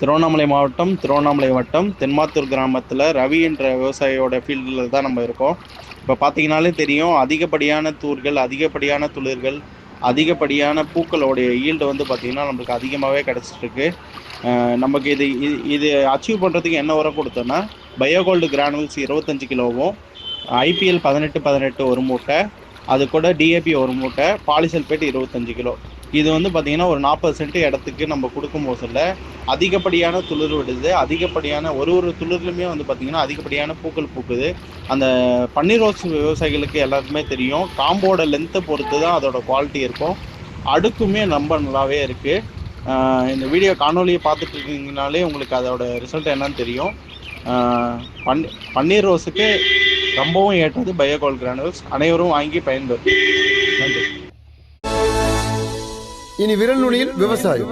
திருவண்ணாமலை மாவட்டம் திருவண்ணாமலை வட்டம் தென்மாத்தூர் கிராமத்தில் ரவி என்ற விவசாயியோட ஃபீல்டில் தான் நம்ம இருக்கோம். இப்போ பார்த்தீங்கனாலே தெரியும் அதிகப்படியான தூர்கள் அதிகப்படியான துளிர்கள் அதிகப்படியான பூக்களோடைய ஈல்டு வந்து பார்த்திங்கன்னா நம்மளுக்கு அதிகமாகவே கிடச்சிட்ருக்கு. நமக்கு இது இது- இது அச்சீவ் பண்ணுறதுக்கு என்ன உரம் கொடுத்தோன்னா பயோகோல்டு கிரானுல்ஸ் இருபத்தஞ்சு கிலோவும் ஐபிஎல் பதினெட்டு பதினெட்டு ஒரு மூட்டை அது கூட டிஏபி ஒரு மூட்டை பாலிசல்பேட் இருபத்தஞ்சு கிலோ. இது வந்து பார்த்திங்கன்னா ஒரு நாற்பது சென்ட் இடத்துக்கு நம்ம கொடுக்கும் போதில் அதிகப்படியான துளிர் விடுது. அதிகப்படியான ஒரு ஒரு துளிர்லையுமே வந்து பார்த்திங்கன்னா அதிகப்படியான பூக்கள் பூக்குது. அந்த பன்னீர் ரோஸ் விவசாயிகளுக்கு எல்லாருக்குமே தெரியும். காம்போட லென்த்தை பொறுத்து தான் அதோட குவாலிட்டி இருக்கும். அடுக்குமே ரொம்ப நல்லாவே இருக்குது இந்த வீடியோ காணொலியை பார்த்துட்டு இருக்கீங்கனாலே உங்களுக்கு அதோட ரிசல்ட் என்னன்னு தெரியும். பன் பன்னீர் ரோஸுக்கு ரொம்பவும் ஏற்றது பயோகோல் கிரானுவல்ஸ் அனைவரும் வாங்கி பயன்பெறும் நன்றி. இனி விரல் நுனியில் விவசாயம்.